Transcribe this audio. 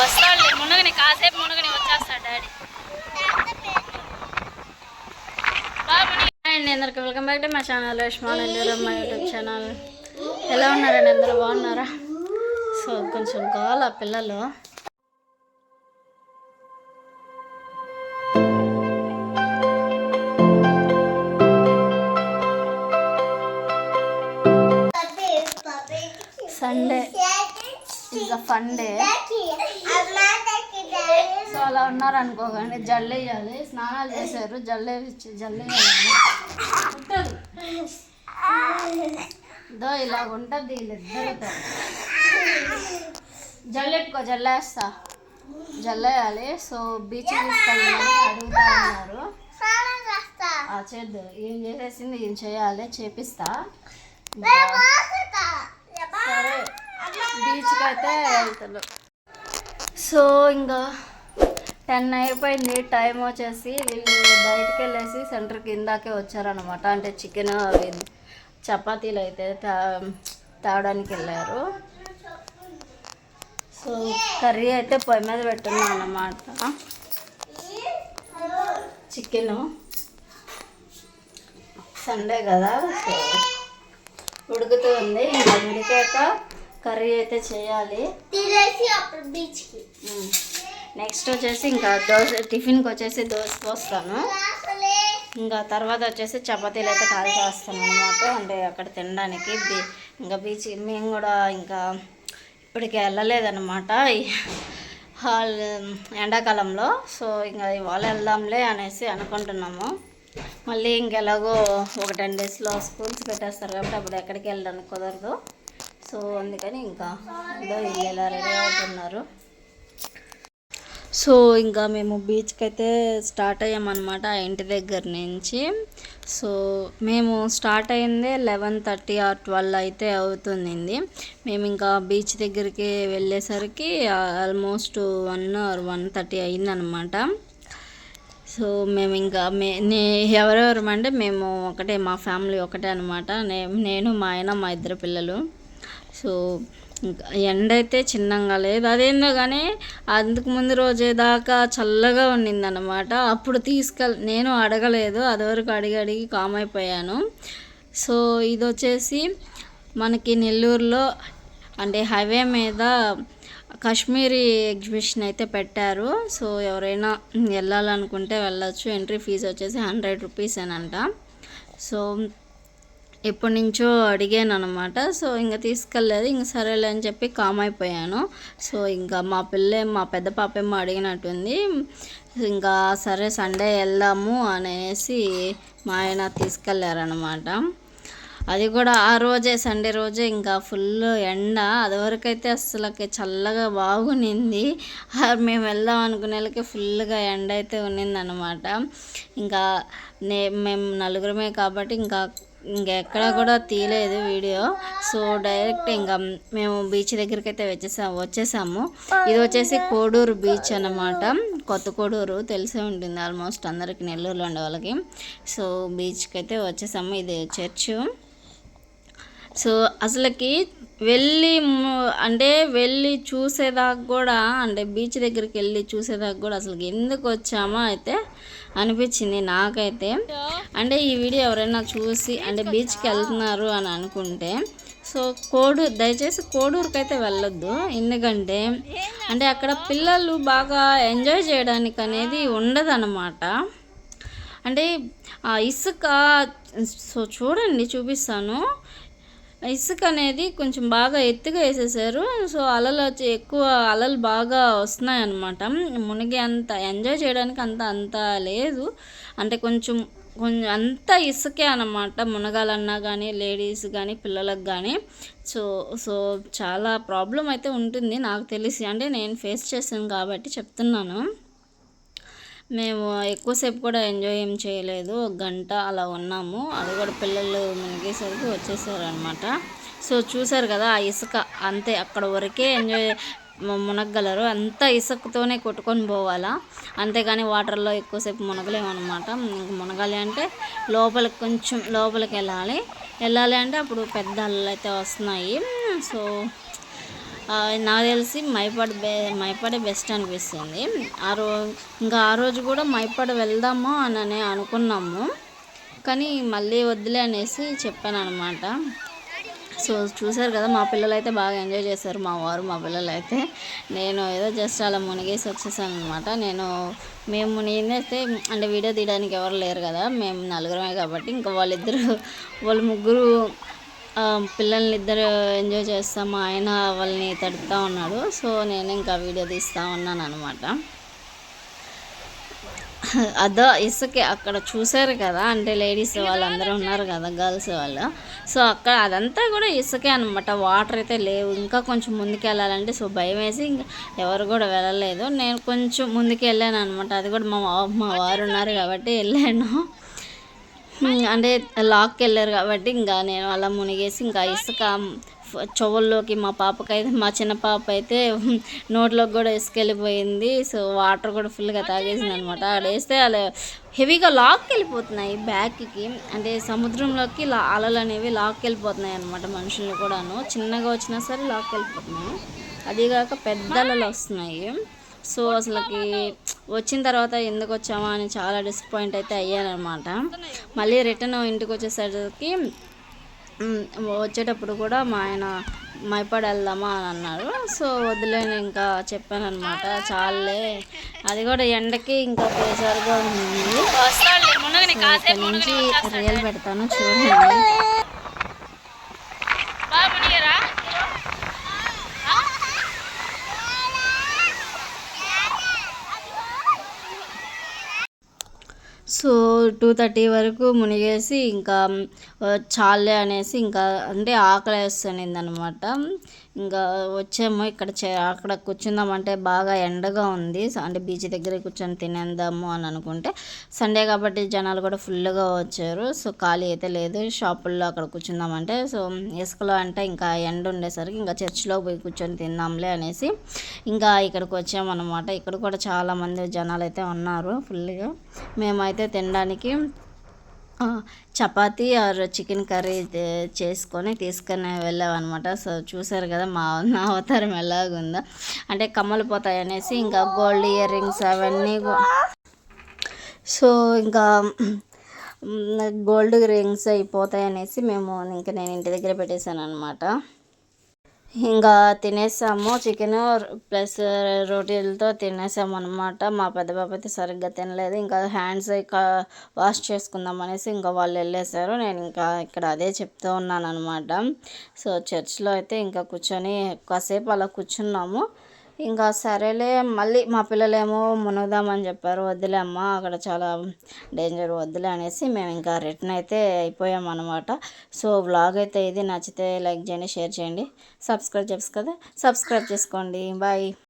వస్తాడు మునగని కాసేపు మునగని వచ్చేస్తాడు డాడీ. అండి అందరికి వెల్కమ్ బ్యాక్ టు మా ఛానల్ యష్మాన్ అండి మా యూట్యూబ్ ఛానల్. ఎలా ఉన్నారండి అందరూ బాగున్నారా? సో కొంచెం కావాలి ఆ పిల్లలు. ఫన్ డే సో అలా ఉన్నారు అనుకోకండి జల్లు వేయాలి స్నానాలు చేశారు జల్లు వేసి జల్లు వేయాలి ఉంటుంది దో ఇలా ఉంటుంది వీళ్ళిద్దరితో. జల్లెట్టుకో జల్లేస్తా జల్లేయాలి సో బీచ్ తీసుకెళ్ళాలి అడుగుతా ఉన్నారు. ఆ చేద్దు. ఏం చేసేసింది ఏం చేయాలి చేపిస్తా. బీచ్కి అయితే వెళ్తాను సో ఇంకా టెన్ అయిపోయింది టైం వచ్చేసి వీళ్ళు బయటికి వెళ్ళేసి సెంటర్ ఇందాకే వచ్చారనమాట అంటే చికెన్ అవి చపాతీలు అయితే తా- తేవడానికి వెళ్ళారు. సో కర్రీ అయితే పొయ్యి మీద పెట్టున్నాను అన్నమాట. చికెను. సండే కదా సో ఉడుకుతూ ఉంది. ఇంకా ఉడికాక కర్రీ అయితే చేయాలి. తినేసి అప్పుడు బీచ్కి నెక్స్ట్ వచ్చేసి ఇంకా దోశ టిఫిన్కి వచ్చేసి దోశ పోస్తాను. ఇంకా తర్వాత వచ్చేసి చపాతీలు అయితే కాల్ చేస్తాను అనమాట అంటే అక్కడ తినడానికి బీ ఇంకా బీచ్ మేము కూడా ఇంకా ఇప్పటికి వెళ్ళలేదన్నమాట. ఈ హాల్ ఎండాకాలంలో. సో ఇంకా ఇవాళ వెళ్దాంలే అనేసి అనుకుంటున్నాము. మళ్ళీ ఇంకెలాగో ఒక టెన్ డేస్లో స్కూల్స్ పెట్టేస్తారు కాబట్టి అప్పుడు ఎక్కడికి వెళ్ళడానికి కుదరదు. సో అందుకని ఇంకా ఇదో వీళ్ళు రెడీ అవుతున్నారు. సో ఇంకా మేము బీచ్కి అయితే స్టార్ట్ అయ్యామన్నమాట ఆ ఇంటి దగ్గర నుంచి. సో మేము స్టార్ట్ అయిందే లెవెన్ థర్టీ ఆర్ ట్వెల్వ్ అయితే అవుతుంది మేము ఇంకా బీచ్ దగ్గరికి వెళ్ళేసరికి almost one or one thirty అయిందనమాట సో మేము ఇంకా మే నే ఎవరెవరు అంటే మేము ఒకటే మా ఫ్యామిలీ ఒకటే అనమాట నే నేను మా ఆయన మా ఇద్దరు పిల్లలు. సో ఎండ అయితే చిన్నంగా లేదు. అదేందో కానీ అందుకు ముందు రోజే దాకా చల్లగా ఉండిందనమాట అప్పుడు తీసుకెళ్ నేను అడగలేదు. అదివరకు అడిగి అడిగి కామ్ అయిపోయాను. సో ఇది వచ్చేసి మనకి నెల్లూరులో అంటే హైవే మీద కాశ్మీరీ ఎగ్జిబిషన్ అయితే పెట్టారు. సో ఎవరైనా వెళ్ళాలనుకుంటే వెళ్ళొచ్చు. ఎంట్రీ ఫీజు వచ్చేసి హండ్రెడ్ రూపీస్ అనంట సో ఎప్పటి నుంచో అడిగాను అనమాట సో ఇంకా తీసుకెళ్ళలేదు. ఇంక సరేలే అని చెప్పి కామ్ అయిపోయాను. సో ఇంకా మా పిల్ల మా పెద్ద పాపేమో అడిగినట్టుంది. ఇంకా సరే సండే వెళ్దాము అనేసి మా ఆయన తీసుకెళ్ళారనమాట అది కూడా ఆ రోజే సండే రోజే ఇంకా ఫుల్ ఎండ. అదివరకైతే అసలుకి చల్లగా బాగునింది. మేము వెళ్దాం అనుకునేళ్ళకి ఫుల్గా ఎండ అయితే ఉన్నిందనమాట ఇంకా నే మేము నలుగురమే కాబట్టి ఇంకా ఇంకెక్కడ కూడా తీయలేదు వీడియో. సో డైరెక్ట్ ఇంకా మేము బీచ్ దగ్గరికి అయితే వచ్చేసాము. వచ్చేసాము ఇది వచ్చేసి కోడూరు బీచ్ అన్నమాట. కొత్త కోడూరు తెలిసే ఉంటుంది ఆల్మోస్ట్ అందరికి నెల్లూరులో ఉండే వాళ్ళకి. సో బీచ్కి అయితే వచ్చేసాము. ఇది చర్చ్. సో అసలుకి వెళ్ళి అంటే వెళ్ళి చూసేదాకా కూడా అంటే బీచ్ దగ్గరికి వెళ్ళి చూసేదాకా కూడా అసలు ఎందుకు వచ్చామో అయితే అనిపించింది నాకైతే. అంటే ఈ వీడియో ఎవరైనా చూసి అంటే బీచ్కి వెళ్తున్నారు అని అనుకుంటే సో కోడూరు దయచేసి కోడూరుకి అయితే వెళ్ళొద్దు. ఎందుకంటే అంటే అక్కడ పిల్లలు బాగా ఎంజాయ్ చేయడానికి అనేది ఉండదన్నమాట. అంటే ఆ ఇసుక సో చూడండి చూపిస్తాను. ఇసుక అనేది కొంచెం బాగా ఎత్తుగా వేసేసారు. సో అలలు వచ్చి ఎక్కువ అలలు బాగా వస్తున్నాయి అనమాట మునిగి అంత ఎంజాయ్ చేయడానికి అంత అంత లేదు. అంటే కొంచెం కొంచెం అంత ఇసుకే అనమాట మునగాలన్నా కానీ లేడీస్ కానీ పిల్లలకు కానీ సో సో చాలా ప్రాబ్లం అయితే ఉంటుంది. నాకు తెలిసి అంటే నేను ఫేస్ చేశాను కాబట్టి చెప్తున్నాను. మేము ఎక్కువసేపు కూడా ఎంజాయ్ ఏం చేయలేదు. ఒక గంట అలా ఉన్నాము. అది కూడా పిల్లలు మునిగేసరికి వచ్చేసారనమాట సో చూసారు కదా ఆ ఇసుక అంతే. అక్కడ వరకే ఎంజాయ్ మునగలరు మునగగలరు. అంత ఇసుకతోనే కొట్టుకొని పోవాలా? అంతేగాని వాటర్లో ఎక్కువసేపు మునగలేమన్నమాట. మునగాలి అంటే లోపలికి కొంచెం లోపలికి వెళ్ళాలి. వెళ్ళాలి అంటే అప్పుడు పెద్ద అల్లలు అయితే వస్తున్నాయి. సో నాకు తెలిసి మైపాడు బే మైపాడే బెస్ట్ అనిపిస్తుంది. ఆ రో ఇంకా ఆ రోజు కూడా మైపాడు వెళ్దాము అని అనుకున్నాము. కానీ మళ్ళీ వద్దులే అనేసి చెప్పాను అనమాట సో చూసారు కదా మా పిల్లలు అయితే బాగా ఎంజాయ్ చేశారు. మా వారు మా పిల్లలు అయితే నేను ఏదో జస్ట్ అలా మునిగేసి వచ్చేసాను అనమాట నేను మేము మునిగిందైతే అంటే వీడియో తీయడానికి ఎవరు లేరు కదా మేము నలుగురమే కాబట్టి ఇంకా వాళ్ళిద్దరు వాళ్ళు ముగ్గురు పిల్లల్ని ఇద్దరు ఎంజాయ్ చేస్తాము ఆయన వాళ్ళని తడుపుతూ ఉన్నాడు. సో నేను ఇంకా వీడియో తీస్తూ ఉన్నాను అనమాట అదో ఇసుకే అక్కడ చూసారు కదా? అంటే లేడీస్ వాళ్ళందరూ ఉన్నారు కదా గర్ల్స్ వాళ్ళు. సో అక్కడ అదంతా కూడా ఇసుకే అనమాట వాటర్ అయితే లేవు. ఇంకా కొంచెం ముందుకు వెళ్ళాలంటే సో భయం వేసి ఇంకా ఎవరు కూడా వెళ్ళలేదు. నేను కొంచెం ముందుకు వెళ్ళాను అనమాట అది కూడా మా మా వారు ఉన్నారు కాబట్టి వెళ్ళాను. అంటే లాక్కి వెళ్ళారు కాబట్టి ఇంకా నేను అలా మునిగేసి ఇంకా ఇసుక చెవుల్లోకి మా పాపకైతే మా చిన్న పాప అయితే నోట్లోకి కూడా ఇసుకెళ్ళిపోయింది. సో వాటర్ కూడా ఫుల్గా తాగేసింది అనమాట అక్కడ వేస్తే అలా హెవీగా లాక్కి వెళ్ళిపోతున్నాయి బ్యాక్కి. అంటే సముద్రంలోకి లా అలలు అనేవి లాక్కి వెళ్ళిపోతున్నాయి అనమాట మనుషులు కూడాను. చిన్నగా వచ్చినా సరే లాక్కి వెళ్ళిపోతున్నాయి అదిగాక పెద్ద అలలు వస్తున్నాయి. సో అసలుకి వచ్చిన తర్వాత ఎందుకు వచ్చామా అని చాలా డిసప్పాయింట్ అయితే అయ్యానమాట మళ్ళీ రిటర్న్ ఇంటికి వచ్చేసరికి వచ్చేటప్పుడు కూడా మా ఆయన మైపాడు వెళ్దామా అని అన్నారు. సో వదిలేను ఇంకా చెప్పాను అనమాట చాలే అది కూడా ఎండకి ఇంకా బేజారుగా ఉంది. నుంచి రియల్ పెడతాను చూడండి సో టూ థర్టీ వరకు మునిగేసి ఇంకా చాలే అనేసి ఇంకా అంటే ఆకలి వేస్తుంది అనమాట ఇంకా వచ్చాము ఇక్కడ అక్కడ కూర్చుందామంటే బాగా ఎండగా ఉంది. అంటే బీచ్ దగ్గర కూర్చొని తినేద్దాము అని అనుకుంటే సండే కాబట్టి జనాలు కూడా ఫుల్గా వచ్చారు. సో ఖాళీ అయితే లేదు. షాపుల్లో అక్కడ కూర్చుందామంటే సో ఇసుకలో అంటే ఇంకా ఎండ ఉండేసరికి ఇంకా చర్చిలో పోయి కూర్చొని తిందాంలే అనేసి ఇంకా ఇక్కడికి వచ్చామన్నమాట. ఇక్కడ కూడా చాలా మంది జనాలు అయితే ఉన్నారు ఫుల్గా మేమైతే తినడానికి చపాతీ ఆర్ చికెన్ కర్రీ చేసుకొని తీసుకొని వెళ్ళామన్నమాట. సో చూసారు కదా మా నా అవతారం ఎలాగుందో. అంటే కమ్మలు పోతాయి అనేసి ఇంకా గోల్డ్ ఇయర్ రింగ్స్ అవన్నీ సో ఇంకా గోల్డ్ రింగ్స్ అయిపోతాయి అనేసి మేము ఇంకా నేను ఇంటి దగ్గర పెట్టేశాను అనమాట ఇంకా తినేసాము. చికెన్ ప్లస్ రోటీలతో తినేసాము అనమాట మా పెద్ద బాబు అయితే సరిగ్గా తినలేదు. ఇంకా హ్యాండ్స్ వాష్ చేసుకుందాం అనేసి ఇంకా వాళ్ళు వెళ్ళేసారు నేను ఇంకా ఇక్కడ అదే చెప్తూ ఉన్నాను అనమాట సో చర్చ్లో అయితే ఇంకా కూర్చొని కాసేపు అలా కూర్చున్నాము. ఇంకా సరేలే మళ్ళీ మా పిల్లలేమో మునుగుదామని చెప్పారు. వద్దులే అమ్మ అక్కడ చాలా డేంజర్ వద్దులే అనేసి మేము ఇంకా రిటర్న్ అయితే అయిపోయాం అనమాట సో వ్లాగ్ అయితే ఇది. నచ్చితే లైక్ చేయండి షేర్ చేయండి. సబ్స్క్రైబ్ చేసుకో కదా సబ్స్క్రైబ్ చేసుకోండి. బాయ్.